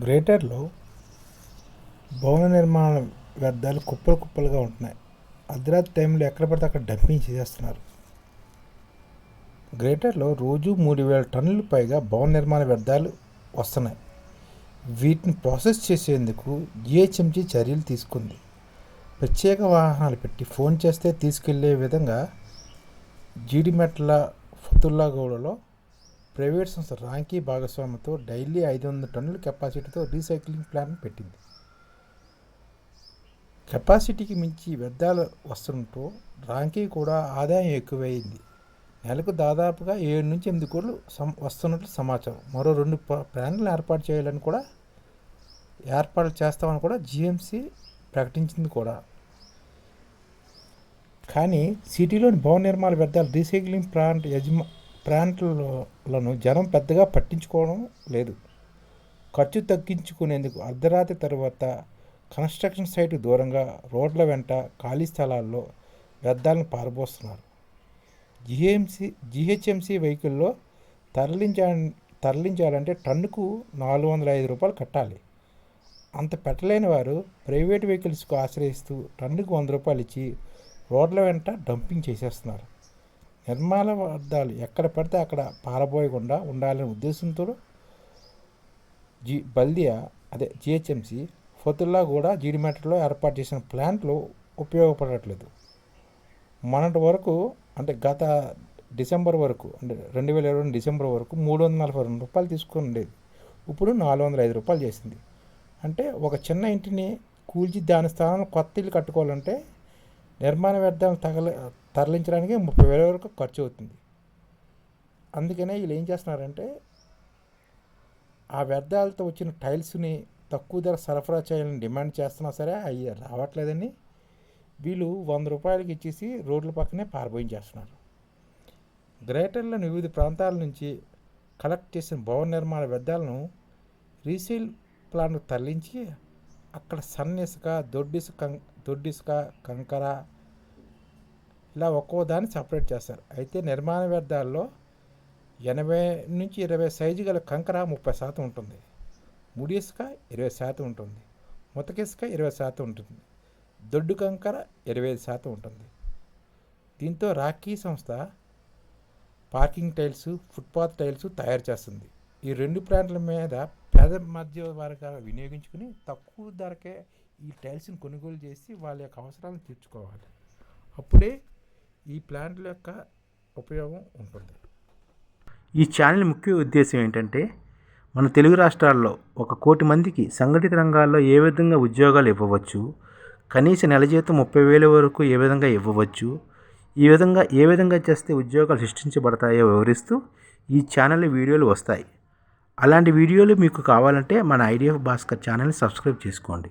గ్రేటర్లో భవన నిర్మాణ వ్యర్థాలు కుప్పలు కుప్పలుగా ఉంటున్నాయి. అర్ధరాత్రి టైంలో ఎక్కడ పడితే అక్కడ డంపింగ్ చేసేస్తున్నారు. గ్రేటర్లో రోజు మూడు వేల టన్నులు పైగా భవన నిర్మాణ వ్యర్థాలు వస్తున్నాయి. వీటిని ప్రాసెస్ చేసేందుకు జిహెచ్ఎంసీ చర్యలు తీసుకుంది. ప్రత్యేక వాహనాలు పెట్టి ఫోన్ చేస్తే తీసుకెళ్ళే విధంగా జీడిమెట్ల ఫతుల్లాగూడలో ప్రైవేట్ సంస్థ రాంకీ భాగస్వామ్యంతో డైలీ ఐదు వందల టన్నుల కెపాసిటీతో రీసైక్లింగ్ ప్లాంట్ పెట్టింది. కెపాసిటీకి మించి వ్యర్థాలు వస్తుంటూ రాంకీ కూడా ఆదాయం ఎక్కువైంది. నెలకు దాదాపుగా ఏడు నుంచి ఎనిమిది కోట్లు వస్తున్నట్లు సమాచారం. మరో రెండు ప- ప్లాంట్లు ఏర్పాటు చేయాలని కూడా ఏర్పాటు చేస్తామని కూడా జిఎంసి ప్రకటించింది కూడా. కానీ సిటీలోని భవన నిర్మాణ వ్యర్థాలు రీసైక్లింగ్ ప్లాంట్ యజమా ప్రాంతాలను జనం పెద్దగా పట్టించుకోవడం లేదు. ఖర్చు తగ్గించుకునేందుకు అర్ధరాత్రి తర్వాత కన్స్ట్రక్షన్ సైట్ దూరంగా రోడ్ల వెంట ఖాళీ స్థలాల్లో వ్యర్థాలను పారబోస్తున్నారు. జిహెంసి జిహెచ్ఎంసి వెహికల్లో తరలించా తరలించాలంటే టన్నుకు నాలుగు వందల ఐదు రూపాయలు కట్టాలి. అంత పెట్టలేని వారు ప్రైవేట్ వెహికల్స్కు ఆశ్రయిస్తూ టన్నుకు వంద రూపాయలు ఇచ్చి రోడ్ల వెంట డంపింగ్ చేసేస్తున్నారు. నిర్మాణ వ్యర్థాలు ఎక్కడ పడితే అక్కడ పారబోయకుండా ఉండాలనే ఉద్దేశంతో జి బల్దియా అదే జిహెచ్ఎంసి ఫతుల్లా కూడా జీడిమెట్లలో ఏర్పాటు చేసిన ప్లాంట్లు ఉపయోగపడట్లేదు. మొన్నటి వరకు అంటే గత డిసెంబర్ వరకు అంటే రెండు వేల ఇరవై డిసెంబర్ వరకు మూడు వందల నలభై రెండు రూపాయలు తీసుకుని ఉండేది. ఇప్పుడు నాలుగు వందల ఐదు రూపాయలు చేసింది. అంటే ఒక చిన్న ఇంటిని కూల్చి దాని స్థానంలో కొత్త ఇల్లు కట్టుకోవాలంటే నిర్మాణ వ్యర్థాలను తగల తరలించడానికి ముప్పై వేల వరకు ఖర్చు అవుతుంది. అందుకనే వీళ్ళు ఏం చేస్తున్నారంటే ఆ వ్యర్థాలతో వచ్చిన టైల్స్ని తక్కువ ధర సరఫరా చేయాలని డిమాండ్ చేస్తున్నా సరే అవి రావట్లేదని వీళ్ళు వంద రూపాయలకి ఇచ్చేసి రోడ్ల పక్కనే పారబోయించేస్తున్నారు గ్రేటర్లోని వివిధ ప్రాంతాల నుంచి కలెక్ట్ చేసిన భవన నిర్మాణ వ్యర్థాలను రీసేల్ ప్లాంట్ తరలించి అక్కడ సన్న ఇసుక దొడ్డిసుక దొడ్డిసుక కంకర ఇలా ఒక్కో దాన్ని సపరేట్ చేస్తారు. అయితే నిర్మాణ వ్యర్థాల్లో ఎనభై నుంచి ఇరవై సైజు గల కంకర ముప్పై శాతం ఉంటుంది. ముడి ఇసుక ఇరవై శాతం ఉంటుంది. ముతక ఇసుక ఇరవై శాతం ఉంటుంది. దొడ్డు కంకర ఇరవై ఐదు శాతం ఉంటుంది. దీంతో రాఖీ సంస్థ పార్కింగ్ టైల్స్ ఫుట్పాత్ టైల్స్ తయారు చేస్తుంది. ఈ రెండు ప్లాంట్ల మీద పేద మధ్య వర్గాలు వినియోగించుకుని తక్కువ ధరకే ఈ టైల్స్ని కొనుగోలు చేసి వాళ్ళ యొక్క అవసరాలను తీర్చుకోవాలి. అప్పుడే ఈ ప్లాంట్ల యొక్క ఉపయోగం ఉంటుంది. ఈ ఛానల్ ముఖ్య ఉద్దేశం ఏంటంటే మన తెలుగు రాష్ట్రాల్లో ఒక కోటి మందికి సంఘటిత రంగాల్లో ఏ విధంగా ఉద్యోగాలు ఇవ్వవచ్చు కనీస నెల జీతం ముప్పై వేల వరకు ఏ విధంగా ఇవ్వవచ్చు ఈ విధంగా ఏ విధంగా చేస్తే ఉద్యోగాలు సృష్టించబడతాయో వివరిస్తూ ఈ ఛానల్ వీడియోలు వస్తాయి. అలాంటి వీడియోలు మీకు కావాలంటే మన ఐడిఎఫ్ భాస్కర్ ఛానల్ని సబ్స్క్రైబ్ చేసుకోండి.